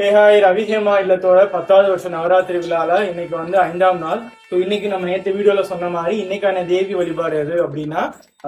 ஹேஹாய் ரவிஹேமா இல்லத்தோட பத்தாவது வருஷம் நவராத்திரி விழால இன்னைக்கு வந்து ஐந்தாம் நாள். ஸோ இன்னைக்கு நம்ம நேற்று வீடியோல சொன்ன மாதிரி இன்னைக்கான தேவி வழிபாடு எது அப்படின்னா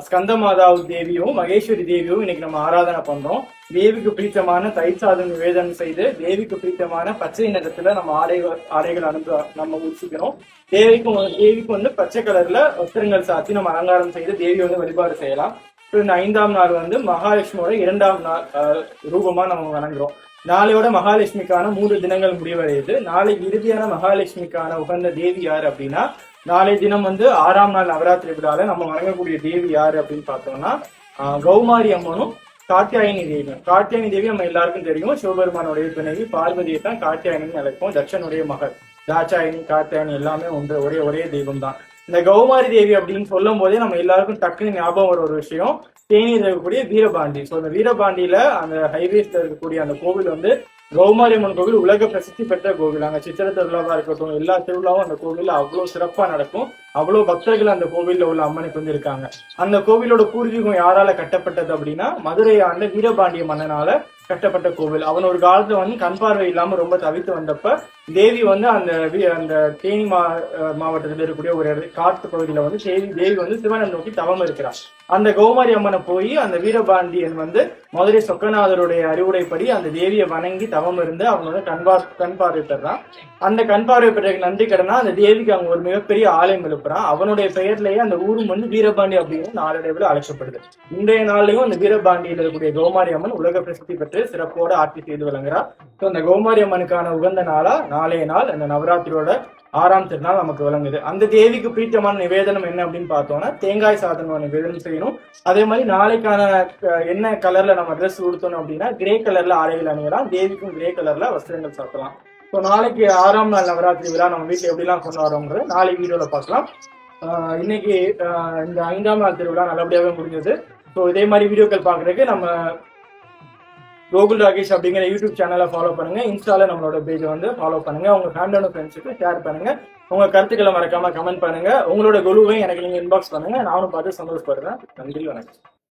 ஸ்கந்த மாதா தேவியும் மகேஸ்வரி தேவியும் இன்னைக்கு நம்ம ஆராதனை பண்றோம். தேவிக்கு பிடித்தமான தயிர் நிவேதனம் செய்து தேவிக்கு பிடித்தமான பச்சை நிறத்துல நம்ம ஆடைகள் ஆடைகள் அனுப்ப நம்ம உச்சிக்கிறோம் தேவிக்கு தேவிக்கு வந்து பச்சை கலர்ல வஸ்திரங்கள் சாத்தி நம்ம அலங்காரம் செய்து தேவி வந்து வழிபாடு செய்யலாம். இந்த ஐந்தாம் நாள் வந்து மகாலட்சுமியோட இரண்டாம் நாள் ரூபமா நம்ம வணங்குறோம். நாளையோட மகாலட்சுமிக்கான மூன்று தினங்கள் முடிவடையுது. நாளை இறுதியான மகாலட்சுமிக்கான உகந்த தேவி யார் அப்படின்னா நாளை தினம் வந்து ஆறாம் நாள் நவராத்திரி விழால நம்ம வணங்கக்கூடிய தேவி யாரு அப்படின்னு பார்த்தோம்னா ஆஹ், கௌமாரி அம்மனும் காத்தியாயினி தேவியும். காத்தியாயினி தேவி நம்ம எல்லாருக்கும் தெரியும். சிவபெருமானுடைய துணைவி பார்வதியை தான் காத்தியாயனின்னு அழைப்போம். தட்சனுடைய மகள். தாட்சாயணி காத்தியாயினி எல்லாமே ஒன்று ஒரே ஒரே தெய்வம் தான் இந்த கௌமாரி தேவி அப்படின்னு சொல்லும் போதே நம்ம எல்லாருக்கும் டக்குன்னு ஞாபகம் வர ஒரு விஷயம். தேனியில் இருக்கக்கூடிய வீரபாண்டி. ஸோ அந்த வீரபாண்டியில அந்த ஹைவேஸ்ல இருக்கக்கூடிய அந்த கோவில் வந்து கௌமாரி அம்மன் கோவில் உலக பிரசித்தி பெற்ற கோவில். அங்க சித்திர திருவிழாவா இருக்கட்டும் எல்லா திருவிழாவும் அந்த கோவிலில் அவ்வளவு சிறப்பா நடக்கும். அவ்வளவு பக்தர்கள் அந்த கோவில்ல உள்ள அம்மனுக்கு வந்து இருக்காங்க. அந்த கோவிலோட பூர்வீகம் யாரால கட்டப்பட்டது அப்படின்னா மதுரை ஆண்ட வீரபாண்டிய மன்னனால கட்டப்பட்ட கோவில். அவன் ஒரு காலத்துல வந்து கண் பார்வை இல்லாம ரொம்ப தவித்து வந்தப்ப தேவி வந்து அந்த அந்த தேனி மா மாவட்டத்தில் இருக்கக்கூடிய ஒரு இடத்துல காட்டு பகுதியில வந்து தேவி தேவி வந்து சிவனை நோக்கி தவம் இருக்கிறார் அந்த கௌமாரி அம்மனை போய் அந்த வீரபாண்டியன் வந்து மதுரை சொக்கநாதருடைய அறிவுரைப்படி அந்த தேவியை வணங்கி தவம் இருந்து அவனோட கண் கண் பார்வை பெறான். அந்த கண் பார்வை பெற்ற நன்றி கடனா அந்த தேவிக்கு அவங்க ஒரு மிகப்பெரிய ஆலயம் எழுப்புறான் அவனுடைய பெயர்லயே அந்த ஊரும் வந்து வீரபாண்டி அப்படின்னு நாளடைவில் அழைக்கப்படுது. இன்றைய நாள்லயும் அந்த வீரபாண்டியில் இருக்கக்கூடிய கௌமாரி அம்மன் உலக பிரசித்தி பெற்று சிறப்போட ஆட்சி செய்து வழங்குறா ஸோ அந்த கௌமாரி அம்மனுக்கான உகந்த நாளா நாளைய நாள் அந்த நவராத்திரியோட ஆறாம் திருநாள் நமக்கு விளங்குது. அந்த தேவிக்கு பிரீத்தமான நிவேதனம் என்ன அப்படின்னு பார்த்தோம்னா தேங்காய் சாதனம் நிவேதனம் செய்யணும். அதே மாதிரி நாளைக்கான என்ன கலர்ல நம்ம ட்ரெஸ் உடுத்தணும் அப்படின்னா கிரே கலர்ல ஆடைகள் அணியலாம். தேவிக்கும் கிரே கலர்ல வஸ்திரங்கள் சாப்பிடலாம் ஸோ நாளைக்கு ஆறாம் நாள் நவராத்திரி விழா நம்ம வீட்டில் எப்படிலாம் கொண்டாடுறோங்கிறது நாளை வீடியோவில் பார்க்கலாம். இன்னைக்கு இந்த ஐந்தாம் நாள் திருவிழா நல்லபடியாகவே முடிஞ்சது. ஸோ இதே மாதிரி வீடியோக்கள் பார்க்குறதுக்கு நம்ம கோகுல் ராகேஷ் அப்படிங்கிற யூடியூப் சேனலை ஃபாலோ பண்ணுங்க. இன்ஸ்டால நம்மளோட பேஜை வந்து ஃபாலோ பண்ணுங்க. உங்க ஃபேமிலியோட ஃப்ரெண்ட்ஸுக்கு ஷேர் பண்ணுங்க. உங்க கருத்துக்களை மறக்காம கமெண்ட் பண்ணுங்க. உங்களோட குழுவையும் எனக்கு நீங்க இன்பாக்ஸ் பண்ணுங்க. நானும் பார்த்து சந்தோஷப்படுறேன். நன்றி வணக்கம்.